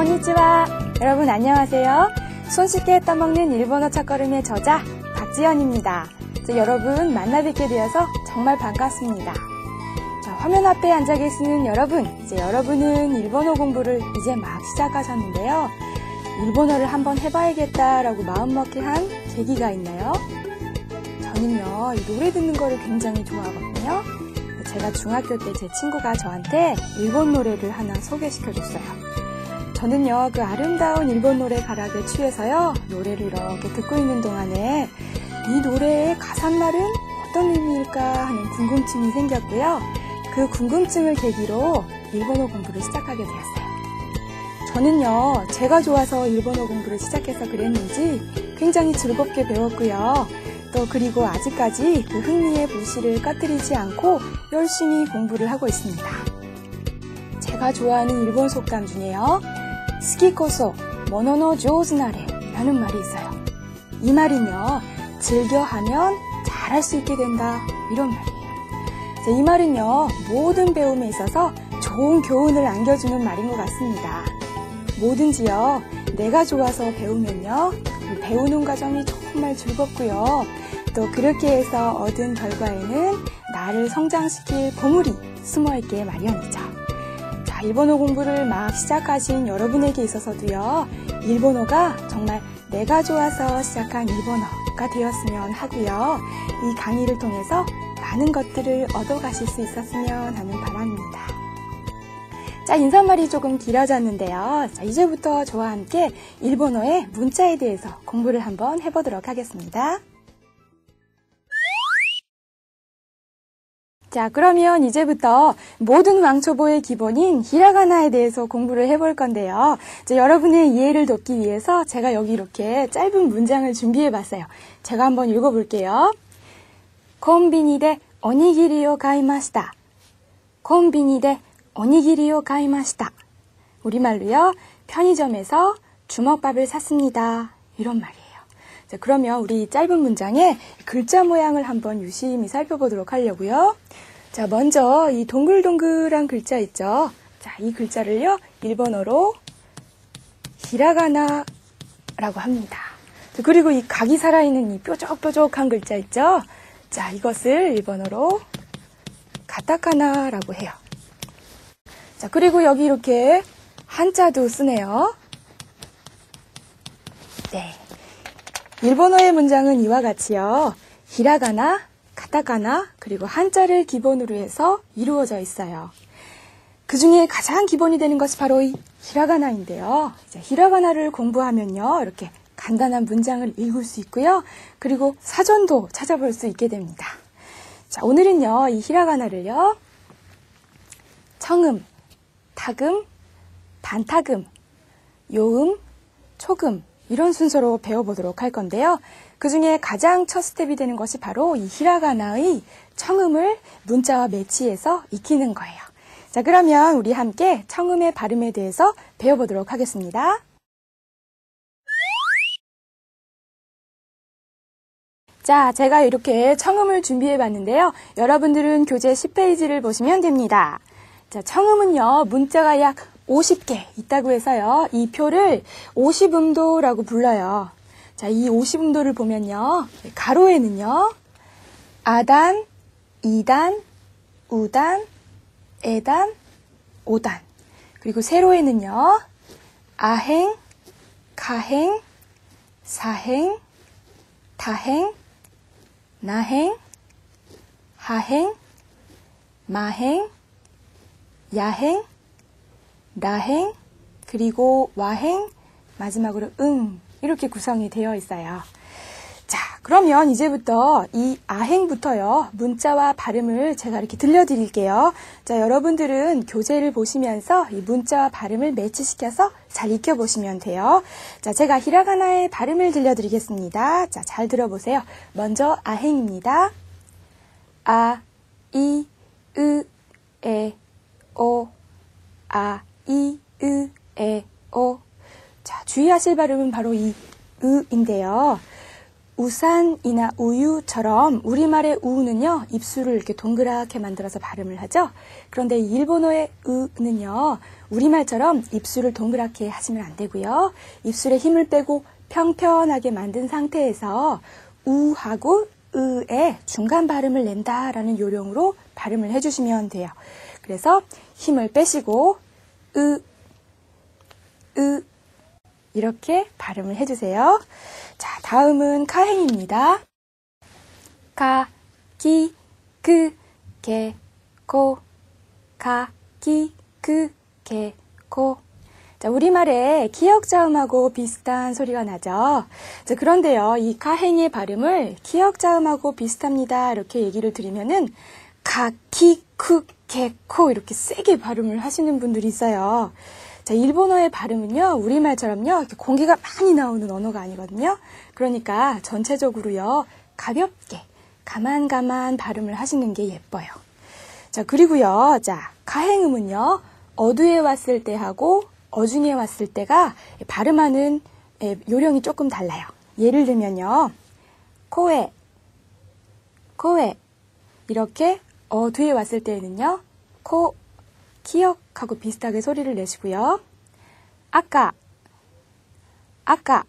konnichiwa. 여러분 안녕하세요. 손쉽게 떠먹는 일본어 첫걸음의 저자 박지연입니다. 여러분 만나 뵙게 되어서 정말 반갑습니다. 자, 화면 앞에 앉아 계시는 여러분, 이제 여러분은 일본어 공부를 이제 막 시작하셨는데요. 일본어를 한번 해봐야겠다라고 마음먹게 한 계기가 있나요? 저는요, 노래 듣는 거를 굉장히 좋아하거든요. 제가 중학교 때 제 친구가 저한테 일본 노래를 하나 소개시켜줬어요. 저는요, 그 아름다운 일본 노래 가락에 취해서요, 노래를 이렇게 듣고 있는 동안에 이 노래의 가사말은 어떤 의미일까 하는 궁금증이 생겼고요. 그 궁금증을 계기로 일본어 공부를 시작하게 되었어요. 저는요, 제가 좋아서 일본어 공부를 시작해서 그랬는지 굉장히 즐겁게 배웠고요. 또 그리고 아직까지 그 흥미의 불씨를 꺼뜨리지 않고 열심히 공부를 하고 있습니다. 제가 좋아하는 일본 속담 중에요. 스키코소 모노노 조즈나레 라는 말이 있어요. 이 말은요, 즐겨 하면 잘할 수 있게 된다. 이런 말이에요. 이 말은요, 모든 배움에 있어서 좋은 교훈을 안겨주는 말인 것 같습니다. 뭐든지요, 내가 좋아서 배우면요, 배우는 과정이 정말 즐겁고요. 또 그렇게 해서 얻은 결과에는 나를 성장시킬 보물이 숨어 있게 마련이죠. 자, 일본어 공부를 막 시작하신 여러분에게 있어서도요, 일본어가 정말 내가 좋아서 시작한 일본어가 되었으면 하고요. 이 강의를 통해서 많은 것들을 얻어가실 수 있었으면 하는 바람입니다. 자, 인사말이 조금 길어졌는데요. 자, 이제부터 저와 함께 일본어의 문자에 대해서 공부를 한번 해보도록 하겠습니다. 자, 그러면 이제부터 모든 왕초보의 기본인 히라가나에 대해서 공부를 해볼 건데요. 이제 여러분의 이해를 돕기 위해서 제가 여기 이렇게 짧은 문장을 준비해 봤어요. 제가 한번 읽어볼게요. 콤비니데 오니기리오 가이마시다. 콤비니데 오니기리오 가이마시다. 우리말로요. 편의점에서 주먹밥을 샀습니다. 이런 말이에요. 자, 그러면 우리 짧은 문장에 글자 모양을 한번 유심히 살펴보도록 하려고요. 자, 먼저 이 동글동글한 글자 있죠? 자, 이 글자를요. 일본어로 히라가나라고 합니다. 그리고 이 각이 살아있는 이 뾰족뾰족한 글자 있죠? 자, 이것을 일본어로 가타카나라고 해요. 자, 그리고 여기 이렇게 한자도 쓰네요. 네. 일본어의 문장은 이와 같이요. 히라가나, 가타카나, 그리고 한자를 기본으로 해서 이루어져 있어요. 그 중에 가장 기본이 되는 것이 바로 이 히라가나인데요. 히라가나를 공부하면요. 이렇게 간단한 문장을 읽을 수 있고요. 그리고 사전도 찾아볼 수 있게 됩니다. 자, 오늘은요, 이 히라가나를요, 청음, 타금, 반타금, 요음, 초금, 이런 순서로 배워보도록 할 건데요. 그 중에 가장 첫 스텝이 되는 것이 바로 이 히라가나의 청음을 문자와 매치해서 익히는 거예요. 자, 그러면 우리 함께 청음의 발음에 대해서 배워보도록 하겠습니다. 자, 제가 이렇게 청음을 준비해 봤는데요. 여러분들은 교재 10페이지를 보시면 됩니다. 자, 청음은요, 문자가 약 50개 있다고 해서요. 이 표를 50음도라고 불러요. 자, 이 50음도를 보면요. 가로에는요. 아단, 이단, 우단, 에단, 오단. 그리고 세로에는요. 아행, 가행, 사행, 다행, 나행, 하행, 마행, 야행, 나행, 그리고 와행, 마지막으로 응 이렇게 구성이 되어 있어요. 자, 그러면 이제부터 이 아행부터요. 문자와 발음을 제가 이렇게 들려드릴게요. 자, 여러분들은 교재를 보시면서 이 문자와 발음을 매치시켜서 잘 익혀보시면 돼요. 자, 제가 히라가나의 발음을 들려드리겠습니다. 자, 잘 들어보세요. 먼저 아행입니다. 아, 이, 으, 에, 오, 아, 이, 으, 에, 오. 자, 주의하실 발음은 바로 이, 으인데요. 우산이나 우유처럼 우리말의 우는요, 입술을 이렇게 동그랗게 만들어서 발음을 하죠. 그런데 일본어의 으는요, 우리말처럼 입술을 동그랗게 하시면 안 되고요. 입술에 힘을 빼고 평평하게 만든 상태에서 우하고 으의 중간 발음을 낸다라는 요령으로 발음을 해주시면 돼요. 그래서 힘을 빼시고 으, 으 이렇게 발음을 해주세요. 자, 다음은 카행입니다. 가, 기, 그, 게, 고, 가, 기, 그, 게, 고. 자, 우리말에 기역자음하고 비슷한 소리가 나죠. 자, 그런데요, 이 가행의 발음을 기역자음하고 비슷합니다. 이렇게 얘기를 드리면은 가, 기, 크, 게, 코 이렇게 세게 발음을 하시는 분들이 있어요. 자, 일본어의 발음은요, 우리말처럼요, 공기가 많이 나오는 언어가 아니거든요. 그러니까 전체적으로요, 가볍게, 가만가만 발음을 하시는 게 예뻐요. 자, 그리고요, 자, 가행음은요, 어두에 왔을 때 하고 어중에 왔을 때가 발음하는 예, 요령이 조금 달라요. 예를 들면요. 코에, 코에 이렇게 어두에 왔을 때에는요. 코, 기억하고 비슷하게 소리를 내시고요. 아까, 아까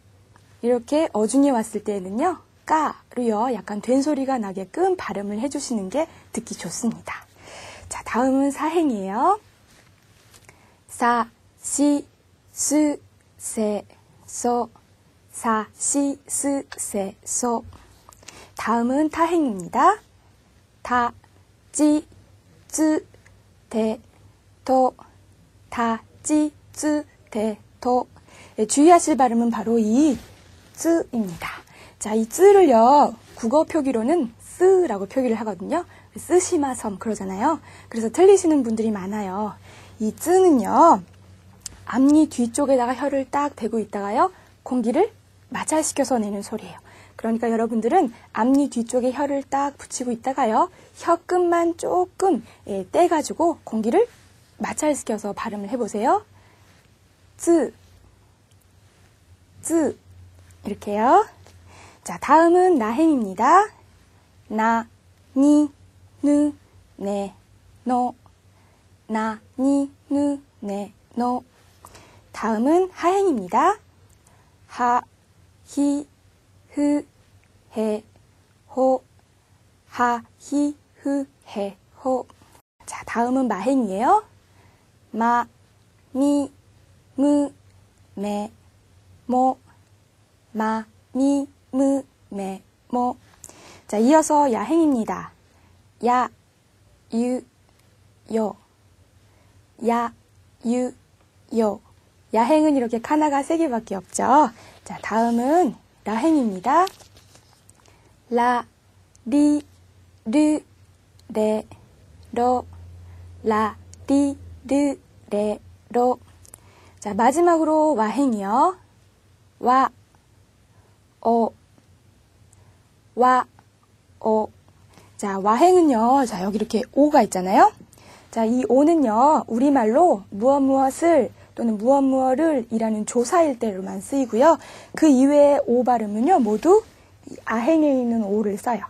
이렇게 어중에 왔을 때에는요. 까로요. 약간 된 소리가 나게끔 발음을 해주시는 게 듣기 좋습니다. 자, 다음은 사행이에요. 사, 시, 스, 세, 소, 사, 시, 스, 세, 소. 다음은 타행입니다. 타, 지, 쯔, 대, 도, 타, 지, 쯔, 대, 도. 네, 주의하실 발음은 바로 이 쯔입니다. 자, 이 쯔를요, 국어 표기로는 쓰라고 표기를 하거든요. 쓰시마섬 그러잖아요. 그래서 틀리시는 분들이 많아요. 이 쯔는요, 앞니 뒤쪽에다가 혀를 딱 대고 있다가요. 공기를 마찰시켜서 내는 소리예요. 그러니까 여러분들은 앞니 뒤쪽에 혀를 딱 붙이고 있다가요. 혀 끝만 조금 예, 떼가지고 공기를 마찰시켜서 발음을 해보세요. 쯔, 쯔 이렇게요. 자, 다음은 나행입니다. 나, 니, 누, 네, 노, 나, 니, 누, 네, 노. 다음은 하행입니다. 하, 히, 흐, 해, 호, 하, 히, 흐, 해, 호. 자, 다음은 마행이에요. 마, 미, 무, 매, 모, 마, 미, 무, 매, 모. 자, 이어서 야행입니다. 야, 유, 요. 야, 유, 요. 야행은 이렇게 카나가 세 개밖에 없죠. 자, 다음은 라행입니다. 라, 리, 르, 레, 로, 라, 리, 르, 레, 로. 자, 마지막으로 와행이요. 와, 오, 와, 오. 자, 와행은요. 자, 여기 이렇게 오가 있잖아요. 자, 이 오는요. 우리말로 무엇 무엇을 또는 무엇 무엇을 이라는 조사일 때로만 쓰이고요. 그 이외의 오 발음은요. 모두 아행에 있는 오를 써요.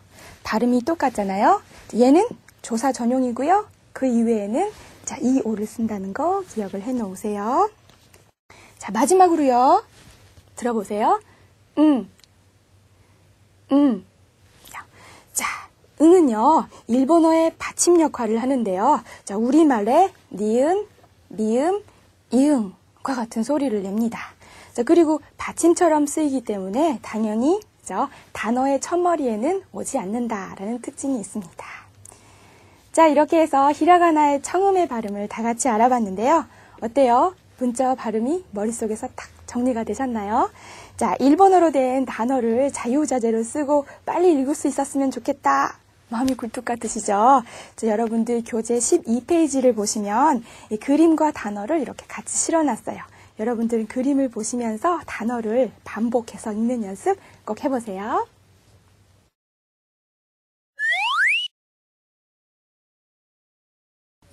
발음이 똑같잖아요. 얘는 조사 전용이고요. 그 이외에는 자, 이 오를 쓴다는 거 기억을 해 놓으세요. 자, 마지막으로요. 들어보세요. 음, 음. 자, 응은요, 일본어의 받침 역할을 하는데요. 자, 우리말에 니은, 미음, 이응과 같은 소리를 냅니다. 자, 그리고 받침처럼 쓰이기 때문에 당연히 저 단어의 첫머리에는 오지 않는다라는 특징이 있습니다. 자, 이렇게 해서 히라가나의 청음의 발음을 다 같이 알아봤는데요. 어때요? 문자 발음이 머릿속에서 탁 정리가 되셨나요? 자, 일본어로 된 단어를 자유자재로 쓰고 빨리 읽을 수 있었으면 좋겠다. 마음이 굴뚝 같으시죠? 자, 여러분들 교재 12페이지를 보시면 이 그림과 단어를 이렇게 같이 실어놨어요. 여러분들은 그림을 보시면서 단어를 반복해서 읽는 연습 꼭 해보세요.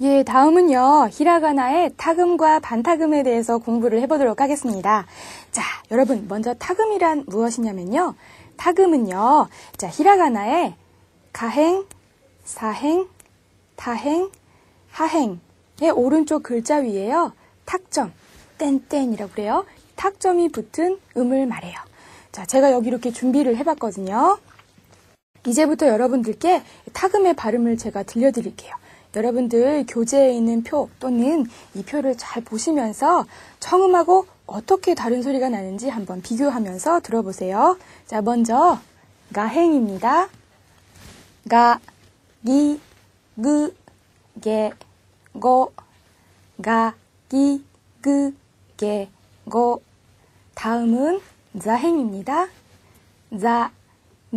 예, 다음은요, 히라가나의 타금과 반타금에 대해서 공부를 해보도록 하겠습니다. 자, 여러분, 먼저 타금이란 무엇이냐면요, 타금은요. 자, 히라가나에 가행, 사행, 타행, 하행의 오른쪽 글자 위에요. 탁점, 땡땡이라고 그래요. 탁점이 붙은 음을 말해요. 자, 제가 여기 이렇게 준비를 해봤거든요. 이제부터 여러분들께 타금의 발음을 제가 들려드릴게요. 여러분들 교재에 있는 표 또는 이 표를 잘 보시면서 청음하고 어떻게 다른 소리가 나는지 한번 비교하면서 들어보세요. 자, 먼저 가행입니다. 가, 기, 그, 게, 고, 가, 기, 그, 게, 고. 다음은 자행입니 다. 자,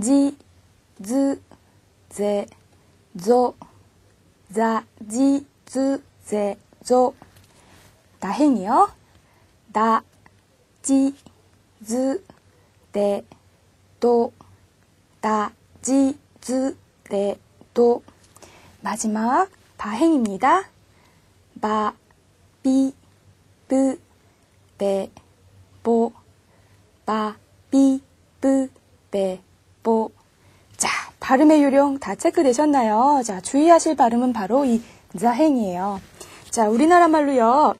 지, 즈, 제, 조, 자, 지, 즈, 제, 조. 다행이 요. 다, 지, 즈, 데, 도, 다, 지, 즈, 데, 도. 마지막 바행입니다. 바, 비, 브, 베, 보, 바, 비, 브, 베, 보. 자, 발음의 요령 다 체크되셨나요? 자, 주의하실 발음은 바로 이 자행이에요. 자, 우리나라 말로요.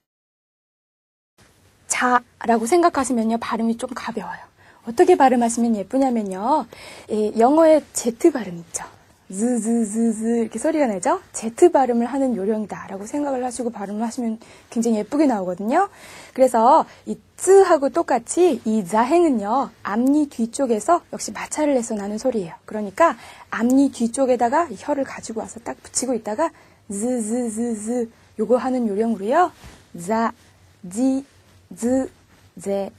자라고 생각하시면요. 발음이 좀 가벼워요. 어떻게 발음하시면 예쁘냐면요. 예, 영어의 Z 발음 있죠. 즈즈즈즈 이렇게 소리가 나죠? Z 발음을 하는 요령이다라고 생각을 하시고 발음을 하시면 굉장히 예쁘게 나오거든요. 그래서 이 쯔하고 똑같이 이 자행은요. 앞니 뒤쪽에서 역시 마찰을 해서 나는 소리예요. 그러니까 앞니 뒤쪽에다가 혀를 가지고 와서 딱 붙이고 있다가 즈즈즈즈 요거 하는 요령으로요. 자, 지, 즈, 제,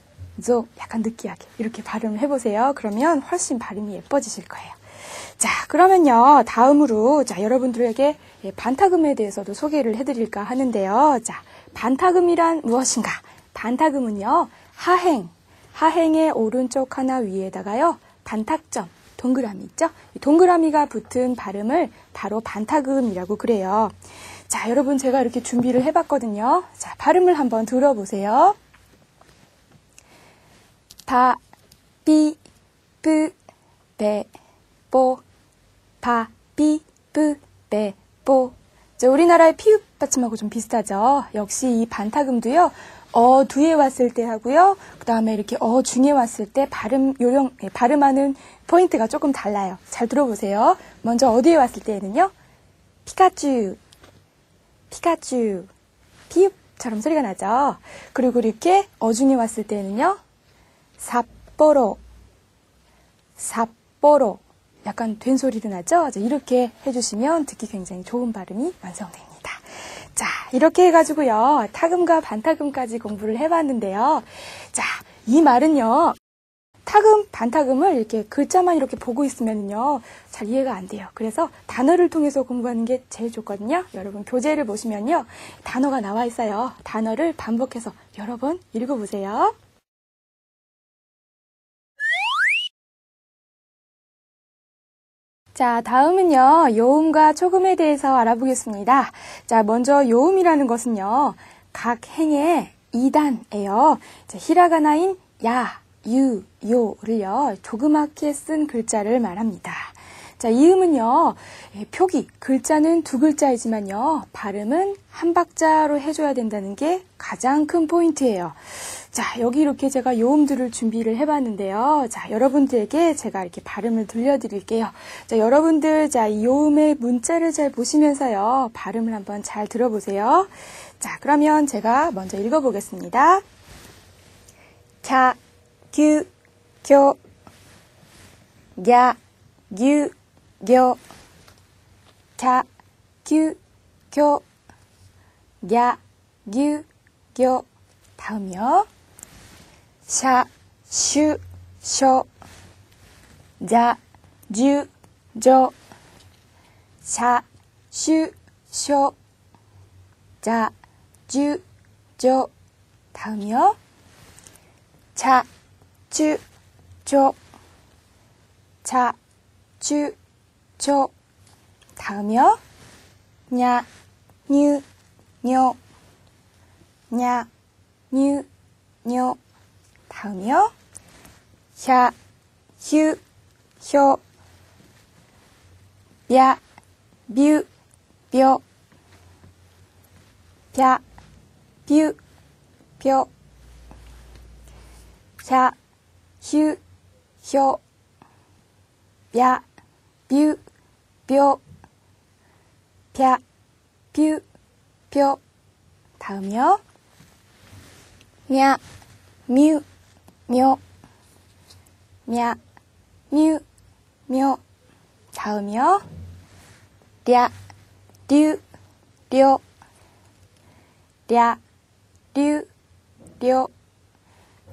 조 약간 느끼하게 이렇게 발음을 해보세요. 그러면 훨씬 발음이 예뻐지실 거예요. 자, 그러면요. 다음으로 자, 여러분들에게 예, 반타금에 대해서도 소개를 해 드릴까 하는데요. 자, 반타금이란 무엇인가? 반타금은요. 하행, 하행의 오른쪽 하나 위에다가요. 반탁점, 동그라미 있죠? 동그라미가 붙은 발음을 바로 반타금이라고 그래요. 자, 여러분 제가 이렇게 준비를 해봤거든요. 자, 발음을 한번 들어보세요. 바, 비, 브, 베, 보, 바, 비, 브, 베, 보. 자, 우리나라의 피읍 받침하고 좀 비슷하죠. 역시 이 반타금도요. 어 뒤에 왔을 때 하고요. 그 다음에 이렇게 어 중에 왔을 때 발음 요령 예, 발음하는 포인트가 조금 달라요. 잘 들어보세요. 먼저 어디에 왔을 때는요. 피카츄, 피카츄, 피읍처럼 소리가 나죠. 그리고 이렇게 어 중에 왔을 때는요. 삿포로, 삿포로. 약간 된 소리도 나죠? 이렇게 해주시면 듣기 굉장히 좋은 발음이 완성됩니다. 자, 이렇게 해가지고요. 타금과 반타금까지 공부를 해봤는데요. 자, 이 말은요. 타금, 반타금을 이렇게 글자만 이렇게 보고 있으면요. 잘 이해가 안 돼요. 그래서 단어를 통해서 공부하는 게 제일 좋거든요. 여러분, 교재를 보시면요. 단어가 나와 있어요. 단어를 반복해서 여러 번 읽어보세요. 자, 다음은요, 요음과 초금에 대해서 알아보겠습니다. 자, 먼저 요음이라는 것은요, 각 행의 2단예요. 자, 히라가나인 야, 유, 요를요, 조그맣게 쓴 글자를 말합니다. 자, 이 음은요, 예, 표기, 글자는 두 글자이지만요, 발음은 한 박자로 해줘야 된다는 게 가장 큰 포인트예요. 자, 여기 이렇게 제가 요음들을 준비를 해봤는데요. 자, 여러분들에게 제가 이렇게 발음을 들려드릴게요. 자, 여러분들, 자, 이 요음의 문자를 잘 보시면서요. 발음을 한번 잘 들어보세요. 자, 그러면 제가 먼저 읽어보겠습니다. 캬, 규, 교, 야, 유, 교, 캬, 규, 교, 야, 유, 교. 다음이요. 샤, 슈, 쇼, 자, 주, 조, 샤, 슈, 쇼, 자, 주, 조. 다음이요. 차, 주, 조, 차, 주, 조. 다음이요. 냐, 뉴, 뇨, 냐, 뉴, 뇨. 다음이요. 샤, 휴, 효, 야, 뮤, 뼈, 야, 뷰, 뼈, 자, 휴, 효, 야, 뷰, 뼈, 야, 뷰, 뼈. 다음이요. 냐, 뮤, 묘, 냐, 뮤, 묘. 다음이요. 랴, 류, 료, 랴, 류, 료.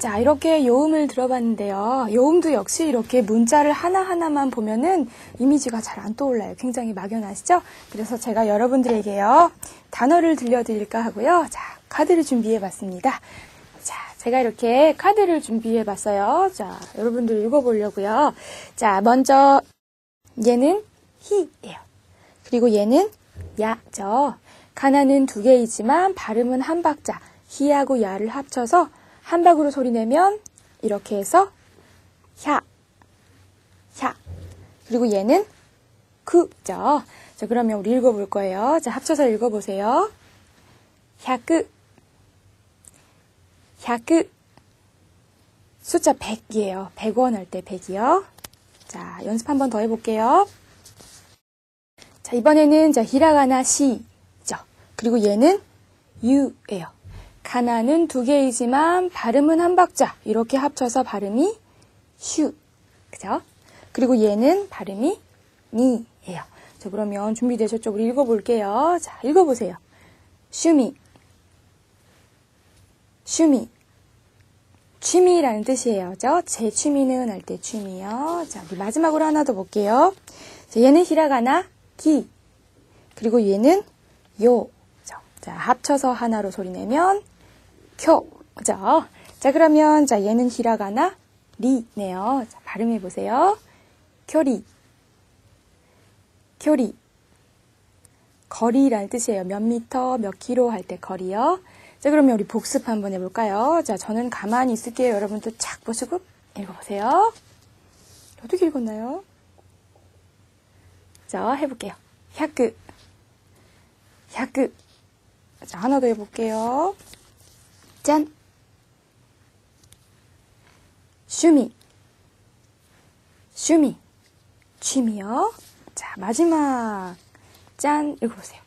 자, 이렇게 요음을 들어봤는데요. 요음도 역시 이렇게 문자를 하나하나만 보면은 이미지가 잘 안 떠올라요. 굉장히 막연하시죠? 그래서 제가 여러분들에게요. 단어를 들려드릴까 하고요. 자, 카드를 준비해 봤습니다. 자, 제가 이렇게 카드를 준비해 봤어요. 자, 여러분들 읽어보려고요. 자, 먼저 얘는 히예요. 그리고 얘는 야죠. 가나는 두 개이지만 발음은 한 박자. 히하고 야를 합쳐서 한 박으로 소리 내면 이렇게 해서 야, 야. 그리고 얘는 그죠. 자, 그러면 우리 읽어볼 거예요. 자, 합쳐서 읽어보세요. 야그, 야그. 숫자 100이에요. 100원 할 때 100이요. 자, 연습 한 번 더 해볼게요. 자, 이번에는 자, 히라가나 시죠. 그리고 얘는 유예요. 가나는 두 개이지만 발음은 한 박자. 이렇게 합쳐서 발음이 슈. 그죠? 그리고 얘는 발음이 니예요. 자, 그러면 준비되셨죠? 우리 읽어볼게요. 자, 읽어보세요. 슈미. 슈미. 취미라는 뜻이에요. 죠? 제 취미는 할 때 취미요. 자, 우리 마지막으로 하나 더 볼게요. 자, 얘는 히라가나 기. 그리고 얘는 요. 자, 합쳐서 하나로 소리 내면 쿄. 그죠? 자, 그러면 자, 얘는 히라가나 리네요. 자, 발음해 보세요. 쿄리. 쿄리. 거리라는 뜻이에요. 몇 미터, 몇 킬로 할 때 거리요. 자, 그러면 우리 복습 한번 해볼까요? 자, 저는 가만히 있을게요. 여러분도 착 보시고 읽어보세요. 어떻게 읽었나요? 자, 해볼게요. 샤크. 샤크. 자, 하나 더 해볼게요. 짠. 슈미. 슈미. 취미요. 자, 마지막. 짠. 읽어보세요.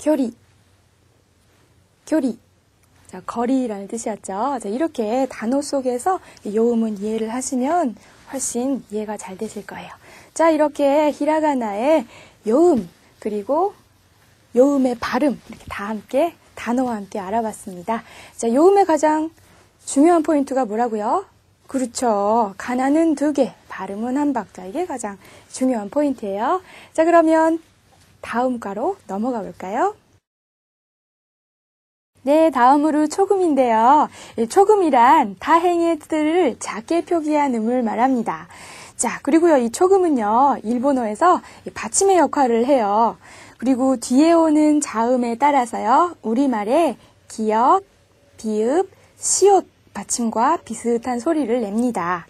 교리. 교리. 자, 거리라는 뜻이었죠. 자, 이렇게 단어 속에서 요음은 이해를 하시면 훨씬 이해가 잘 되실 거예요. 자, 이렇게 히라가나의 요음, 그리고 요음의 발음, 이렇게 다 함께, 단어와 함께 알아봤습니다. 자, 요음의 가장 중요한 포인트가 뭐라고요? 그렇죠. 가나는 두 개, 발음은 한 박자. 이게 가장 중요한 포인트예요. 자, 그러면 다음 과로 넘어가 볼까요? 네, 다음으로 초금인데요. 초금이란 다행의 뜻을 작게 표기한 음을 말합니다. 자, 그리고요, 이 초금은요, 일본어에서 받침의 역할을 해요. 그리고 뒤에 오는 자음에 따라서요, 우리말에 기역, 비읍, 시옷 받침과 비슷한 소리를 냅니다.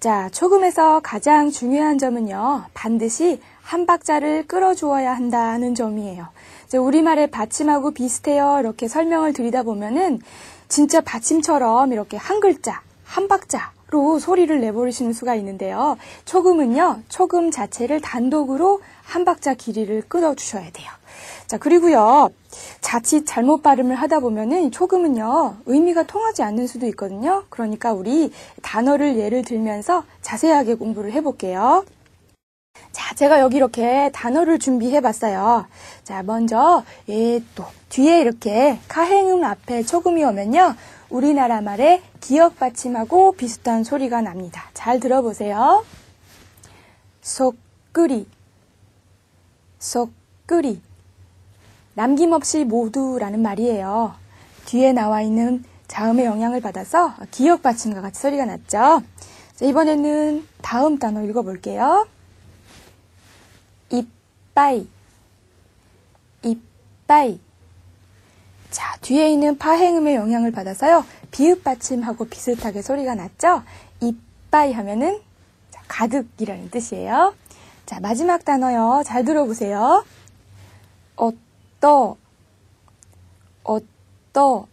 자, 초금에서 가장 중요한 점은요, 반드시 한 박자를 끌어주어야 한다는 점이에요. 우리말의 받침하고 비슷해요. 이렇게 설명을 드리다 보면은 진짜 받침처럼 이렇게 한 글자, 한 박자로 소리를 내버리시는 수가 있는데요. 초금은요, 초금 자체를 단독으로 한 박자 길이를 끊어주셔야 돼요. 자, 그리고요, 자칫 잘못 발음을 하다 보면은 초금은요, 의미가 통하지 않는 수도 있거든요. 그러니까 우리 단어를 예를 들면서 자세하게 공부를 해볼게요. 자, 제가 여기 이렇게 단어를 준비해 봤어요. 자, 먼저, 예, 또, 뒤에 이렇게 가행음 앞에 초금이 오면요. 우리나라 말의 기억 받침하고 비슷한 소리가 납니다. 잘 들어보세요. 속끓이, 속끓이. 남김없이 모두라는 말이에요. 뒤에 나와 있는 자음의 영향을 받아서 기억 받침과 같이 소리가 났죠. 자, 이번에는 다음 단어 읽어볼게요. 이빠이, 이빠이. 자, 뒤에 있는 파행음의 영향을 받아서요. 비읍 받침하고 비슷하게 소리가 났죠? 이빠이 하면은 가득이라는 뜻이에요. 자, 마지막 단어요. 잘 들어보세요. 어떠, 어떠.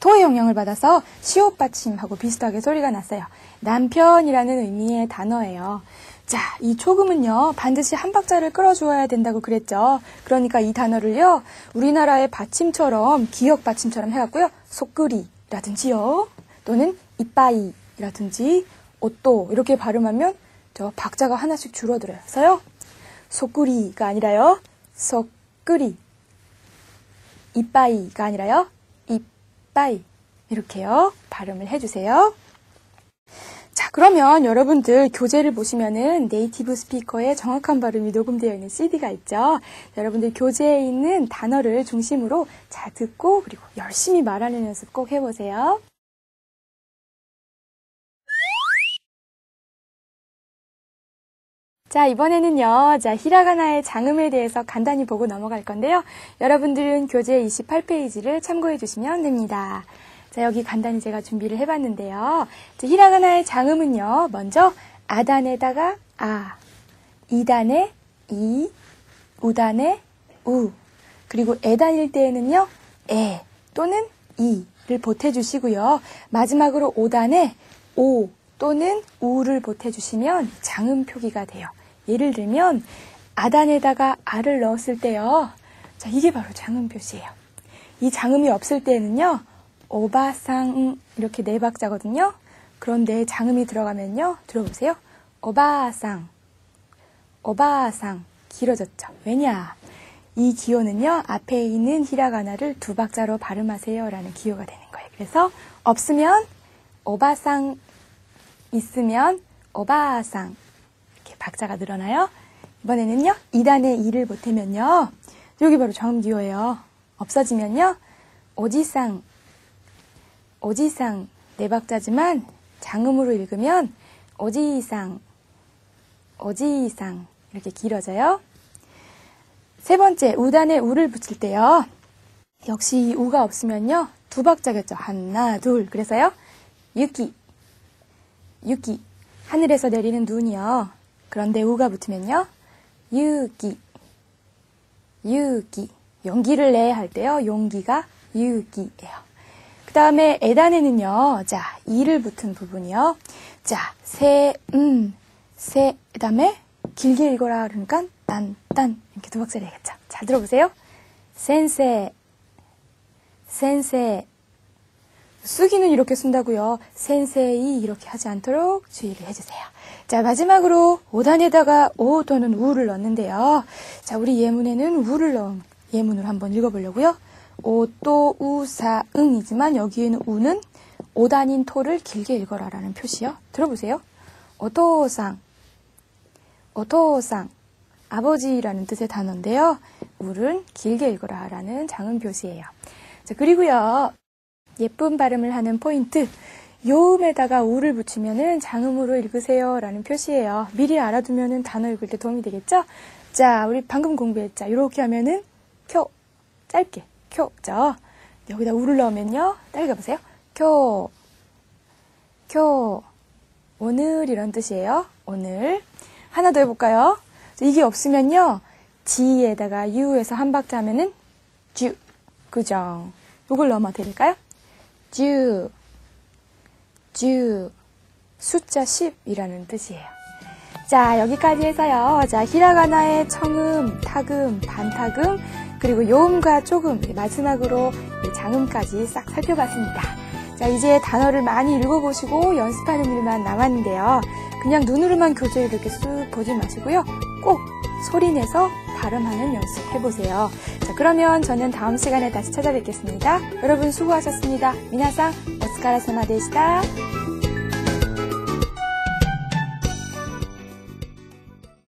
토의 영향을 받아서 시옷 받침하고 비슷하게 소리가 났어요. 남편이라는 의미의 단어예요. 자, 이 초금은요, 반드시 한 박자를 끌어주어야 된다고 그랬죠. 그러니까 이 단어를요, 우리나라의 받침처럼, 기억 받침처럼 해갖고요, 속그리라든지요, 또는 이빠이라든지, 옷도 이렇게 발음하면 저 박자가 하나씩 줄어들어요. 그래서요, 속구리가 아니라요, 속그리. 이빠이가 아니라요, 이빠이. 이렇게요, 발음을 해주세요. 자, 그러면 여러분들 교재를 보시면은 네이티브 스피커의 정확한 발음이 녹음되어 있는 CD가 있죠. 여러분들 교재에 있는 단어를 중심으로 잘 듣고 그리고 열심히 말하는 연습 꼭 해보세요. 자, 이번에는요, 자, 히라가나의 장음에 대해서 간단히 보고 넘어갈 건데요. 여러분들은 교재 28페이지를 참고해 주시면 됩니다. 자, 여기 간단히 제가 준비를 해 봤는데요. 자, 히라가나의 장음은요, 먼저 아단에다가 아, 이단에 이, 우단에 우, 그리고 에단일 때에는요, 에 또는 이를 보태 주시고요. 마지막으로 오단에 오 또는 우를 보태주시면 장음 표기가 돼요. 예를 들면 아단에다가 아를 넣었을 때요. 자, 이게 바로 장음 표시예요. 이 장음이 없을 때는요. 오바상 이렇게 네 박자거든요. 그런데 장음이 들어가면요. 들어보세요. 오바상 오바상 길어졌죠. 왜냐? 이 기호는요. 앞에 있는 히라가나를 두 박자로 발음하세요 라는 기호가 되는 거예요. 그래서 없으면 오바상 있으면 오바상 박자가 늘어나요. 이번에는요, 2단에 2를 보태면요, 여기 바로 정음기호예요. 없어지면요, 오지상, 오지상 네 박자지만 장음으로 읽으면 오지상, 오지상 이렇게 길어져요. 세 번째, 우단에 우를 붙일 때요. 역시 우가 없으면요, 두 박자겠죠. 하나, 둘. 그래서요, 유기, 유기. 하늘에서 내리는 눈이요. 그런데 우가 붙으면요. 유기. 유기. 용기를 내 할 때요. 용기가 유기예요. 그 다음에 에단에는요. 자, 이를 붙은 부분이요. 자, 세, 음, 세. 그 다음에 길게 읽어라. 그러니까 딴, 딴. 이렇게 두 박자 되겠죠. 잘 들어보세요. 센세. 센세. 쓰기는 이렇게 쓴다고요. 센세이 이렇게 하지 않도록 주의를 해주세요. 자 마지막으로 5단에다가 오 또는 우를 넣는데요. 자 우리 예문에는 우를 넣은 예문을 한번 읽어보려고요. 오 또 우 사 응이지만 여기에는 우는 5단인 토를 길게 읽어라라는 표시요. 들어보세요. 오토상 오토상 아버지라는 뜻의 단어인데요. 우는 길게 읽어라라는 장음 표시예요. 자 그리고요. 예쁜 발음을 하는 포인트. 요음에다가 우를 붙이면은 장음으로 읽으세요 라는 표시예요. 미리 알아두면은 단어 읽을 때 도움이 되겠죠? 자, 우리 방금 공부했죠? 이렇게 하면은 쿄, 짧게, 쿄죠? 여기다 우를 넣으면요. 따라 가보세요. 쿄, 쿄, 오늘 이런 뜻이에요. 오늘. 하나 더 해볼까요? 이게 없으면요. 지에다가 유에서 한 박자 하면은 주, 그죠? 요걸 넣으면 될까요? 주, 주, 숫자 10이라는 뜻이에요. 자, 여기까지 해서요. 자, 히라가나의 청음, 타금, 반타금, 그리고 요음과 조금, 마지막으로 장음까지 싹 살펴봤습니다. 자, 이제 단어를 많이 읽어보시고 연습하는 일만 남았는데요. 그냥 눈으로만 교재를 이렇게 쑥 보지 마시고요. 꼭 소리 내서 발음하는 연습 해보세요. 자, 그러면 저는 다음 시간에 다시 찾아뵙겠습니다. 여러분 수고하셨습니다. 미나상 오스카라사마 데시다.